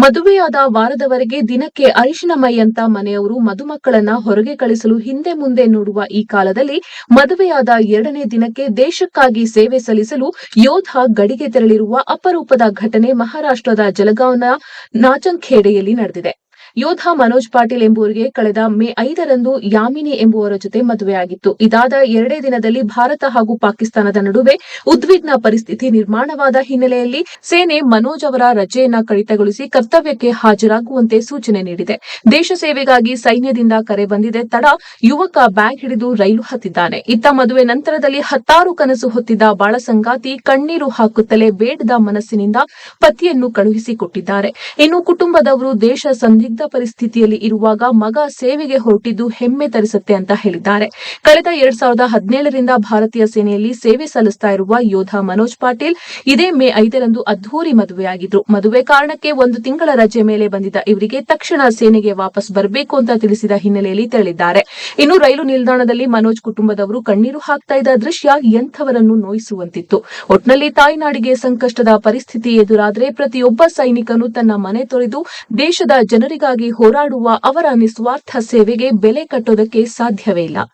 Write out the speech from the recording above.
ಮದುವೆಯಾದ ವಾರದವರೆಗೆ ದಿನಕ್ಕೆ ಅರಿಶಿನ ಮೈಯಂತ ಮನೆಯವರು ಮದುಮಕ್ಕಳನ್ನ ಹೊರಗೆ ಕಳಿಸಲು ಹಿಂದೆ ಮುಂದೆ ನೋಡುವ ಈ ಕಾಲದಲ್ಲಿ ಮದುವೆಯಾದ ಎರಡನೇ ದಿನಕ್ಕೆ ದೇಶಕ್ಕಾಗಿ ಸೇವೆ ಸಲ್ಲಿಸಲು ಯೋಧ ಗಡಿಗೆ ತೆರಳಿರುವ ಅಪರೂಪದ ಘಟನೆ ಮಹಾರಾಷ್ಟ್ರದ ಜಲಗಾಂವ್ನ ನಾಚಂಖೇಡೆಯಲ್ಲಿ ನಡೆದಿದೆ. ಯೋಧ ಮನೋಜ್ ಪಾಟೀಲ್ ಎಂಬುವರಿಗೆ ಕಳೆದ ಮೇ ಐದರಂದು ಯಾಮಿನಿ ಎಂಬುವರ ಜೊತೆ ಮದುವೆಯಾಗಿತ್ತು ಇದಾದ ಎರಡೇ ದಿನದಲ್ಲಿ ಭಾರತ ಹಾಗೂ ಪಾಕಿಸ್ತಾನದ ನಡುವೆ ಉದ್ವಿಗ್ನ ಪರಿಸ್ಥಿತಿ ನಿರ್ಮಾಣವಾದ ಹಿನ್ನೆಲೆಯಲ್ಲಿ ಸೇನೆ ಮನೋಜ್ ಅವರ ರಜೆಯನ್ನ ಕಡಿತಗೊಳಿಸಿ ಕರ್ತವ್ಯಕ್ಕೆ ಹಾಜರಾಗುವಂತೆ ಸೂಚನೆ ನೀಡಿದೆ. ದೇಶ ಸೇವೆಗಾಗಿ ಸೈನ್ಯದಿಂದ ಕರೆ ಬಂದಿದೆ. ತಡ ಯುವಕ ಬ್ಯಾಗ್ ಹಿಡಿದು ರೈಲು ಹತ್ತಿದ್ದಾನೆ. ಇತ್ತ ಮದುವೆ ನಂತರದಲ್ಲಿ ಹತ್ತಾರು ಕನಸು ಹೊತ್ತಿದ್ದ ಬಾಳಸಂಗಾತಿ ಕಣ್ಣೀರು ಹಾಕುತ್ತಲೇ ಬೇಡದ ಮನಸ್ಸಿನಿಂದ ಪತಿಯನ್ನು ಕಳುಹಿಸಿಕೊಟ್ಟಿದ್ದಾರೆ. ಇನ್ನು ಕುಟುಂಬದವರು ದೇಶ ಸಂದಿಗ್ಧ ಪರಿಸ್ಥಿತಿಯಲ್ಲಿ ಇರುವಾಗ ಮಗ ಸೇವೆಗೆ ಹೊರಟಿದ್ದು ಹೆಮ್ಮೆ ತರಿಸುತ್ತೆ ಅಂತ ಹೇಳಿದ್ದಾರೆ. ಕಳೆದ ಎರಡ್ ಸಾವಿರದ ಹದಿನೇಳರಿಂದ ಭಾರತೀಯ ಸೇನೆಯಲ್ಲಿ ಸೇವೆ ಸಲ್ಲಿಸ್ತಾ ಇರುವ ಯೋಧ ಮನೋಜ್ ಪಾಟೀಲ್ ಇದೇ ಮೇ ಐದರಂದು ಅದ್ದೂರಿ ಮದುವೆಯಾಗಿದ್ರು. ಮದುವೆ ಕಾರಣಕ್ಕೆ ಒಂದು ತಿಂಗಳ ರಜೆ ಮೇಲೆ ಬಂದಿದ್ದ ಇವರಿಗೆ ತಕ್ಷಣ ಸೇನೆಗೆ ವಾಪಸ್ ಬರಬೇಕು ಅಂತ ತಿಳಿಸಿದ ಹಿನ್ನೆಲೆಯಲ್ಲಿ ತೆರಳಿದ್ದಾರೆ. ಇನ್ನು ರೈಲು ನಿಲ್ದಾಣದಲ್ಲಿ ಮನೋಜ್ ಕುಟುಂಬದವರು ಕಣ್ಣೀರು ಹಾಕ್ತಾ ಇದ್ದ ದೃಶ್ಯ ಎಂಥವರನ್ನು ನೋಯಿಸುವಂತಿತ್ತು. ಒಟ್ನಲ್ಲಿ ತಾಯ್ನಾಡಿಗೆ ಸಂಕಷ್ಟದ ಪರಿಸ್ಥಿತಿ ಎದುರಾದರೆ ಪ್ರತಿಯೊಬ್ಬ ಸೈನಿಕನು ತನ್ನ ಮನೆ ತೊರೆದು ದೇಶದ ಜನರಿಗಾಗಿ ಹೋರಾಡುವ ಅವರ ನಿಸ್ವಾರ್ಥ ಸೇವೆಗೆ ಬೆಲೆ ಕಟ್ಟೋದಕ್ಕೆ ಸಾಧ್ಯವೇ ಇಲ್ಲ